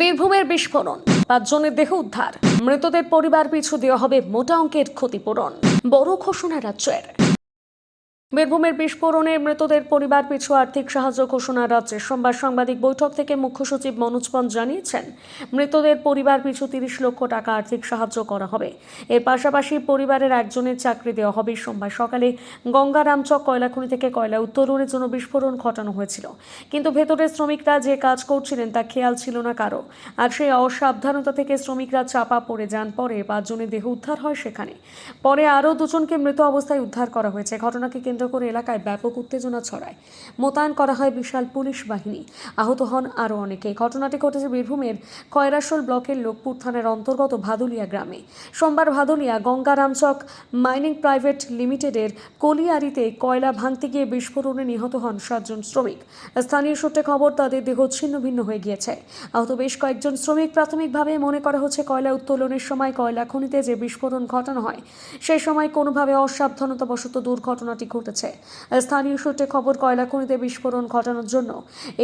বীরভূমের বিস্ফোরণ, পাঁচজনের দেহ উদ্ধার, মৃতদের পরিবার পিছু দেওয়া হবে মোটা অঙ্কের ক্ষতিপূরণ, বড় ঘোষণা রাজ্যের। বীরভূমের বিস্ফোরণে মৃতদের পরিবার পিছু আর্থিক সাহায্য ঘোষণা রাজ্যের সোমবার সাংবাদিক বৈঠক থেকে মুখ্য সচিব মনোজ পন্ত জানিয়েছেন, মৃতদের পরিবার পিছু তিরিশ লক্ষ টাকা আর্থিক সাহায্য করা হবে। এর পাশাপাশি পরিবারের একজনের চাকরি দেওয়া হবে। সোমবার সকালে গঙ্গারামচক কয়লাখনি থেকে কয়লা উত্তোলনের জন্য বিস্ফোরণ ঘটানো হয়েছিল। কিন্তু ভেতরের শ্রমিকরা যে কাজ করছিলেন তা খেয়াল ছিল না কারও। আর সেই অসাবধানতা থেকে শ্রমিকরা চাপা পড়ে যান। পরে পাঁচজনের দেহ উদ্ধার হয় সেখানে। পরে আরও দুজনকে মৃত অবস্থায় উদ্ধার করা হয়েছে। ঘটনাকে কেন্দ্র করে এলাকায় ব্যাপক উত্তেজনা ছড়ায়। মোতায়েন করা হয় বিশাল পুলিশ বাহিনী। আহত হন আরও অনেকে। ঘটনাটি ঘটেছে বীরভূমের কয়রাশোল ব্লকের লোকপুর থানার অন্তর্গত ভাদুলিয়া গ্রামে। সোমবার ভাদুলিয়া গঙ্গারামচক মাইনিং প্রাইভেট লিমিটেডের কলিয়ারিতে কয়লা ভাঙতে গিয়ে বিস্ফোরণে নিহত হন সাতজন শ্রমিক। স্থানীয় সূত্রে খবর, তাদের দেহ ছিন্ন ভিন্ন হয়ে গিয়েছে। আহত বেশ কয়েকজন শ্রমিক প্রাথমিকভাবে মনে করা হচ্ছে কয়লা উত্তোলনের সময় কয়লা খনিতে যে বিস্ফোরণ ঘটানো হয় সেই সময় কোনোভাবে অসাবধানতাবশত দুর্ঘটনাটি ঘটেছে। স্থানীয় সূত্রে খবর কয়লা খনিতে বিস্ফোরণ ঘটানোর জন্য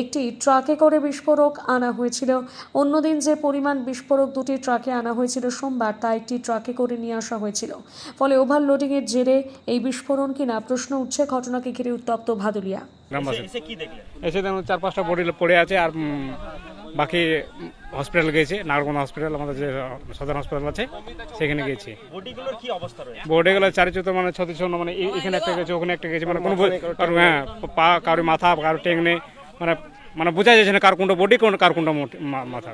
একটি ট্রাকে করে বিস্ফোরক আনা হয়েছিল। অন্যদিন যে পরিমাণ বিস্ফোরক দুটি ট্রাকে আনা হয়েছিল সোমবার তা একটি ট্রাকে করে নিয়ে আসা হয়েছিল। ফলে ওভারলোডিংয়ের জেরে এই বিস্ফোরণ কিনা প্রশ্ন উঠছে ঘটনাকে ঘিরে উত্তপ্ত ভাদুলিয়া। এসে চার পাঁচটা বডি পড়ে আছে আর বাকি হসপিটাল গেছে নাগরকোনা হসপিটাল আমাদের যে সদর হসপিটাল আছে সেখানে গেছি। বডিগুলোর কি চারি রয়েছে? বোর্ডে গেলে চারিচুতো মানে ছত্রিশ মানে এখানে একটা গেছে ওখানে একটা গেছে মানে কোনো হ্যাঁ পা কারও মাথা কারোর টেং নেই মানে মানে বোঝা যাচ্ছে না কার কোনটা বডি কোন কার কোনটা মাথা।